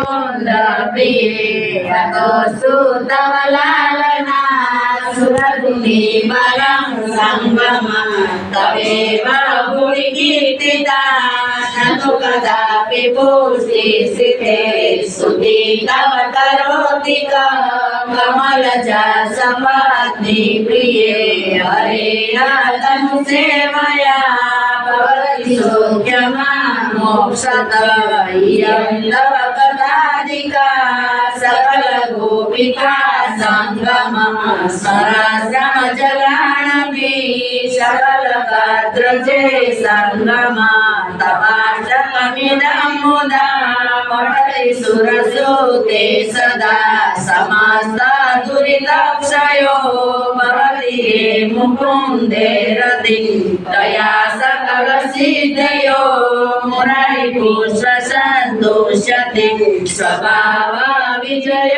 मुकुन्द प्रिये अतोऽस्तु तव लालना सुरगुणि बलं सङ्गम तवेव भुवि कीर्तिता न तु कदापि पूर्तिस्थिते स्तुति तव करोति कमलजा सपत्नि प्रिये हरेण तनु सेवया भवति सौख्यमा मोक्षत इयं तव कथाधिका सकल गोपिका संगम स्वराश्रम जलाणपि सकल गात्रजे सङ्गम तपाष्टकमिदं मुदा पठति सुरसूते सदा समस्त दुरितक्षयो भवति हे मुकुन्दे रति तया सकल हरि को स्वसन्तोषते स्वभाव विजय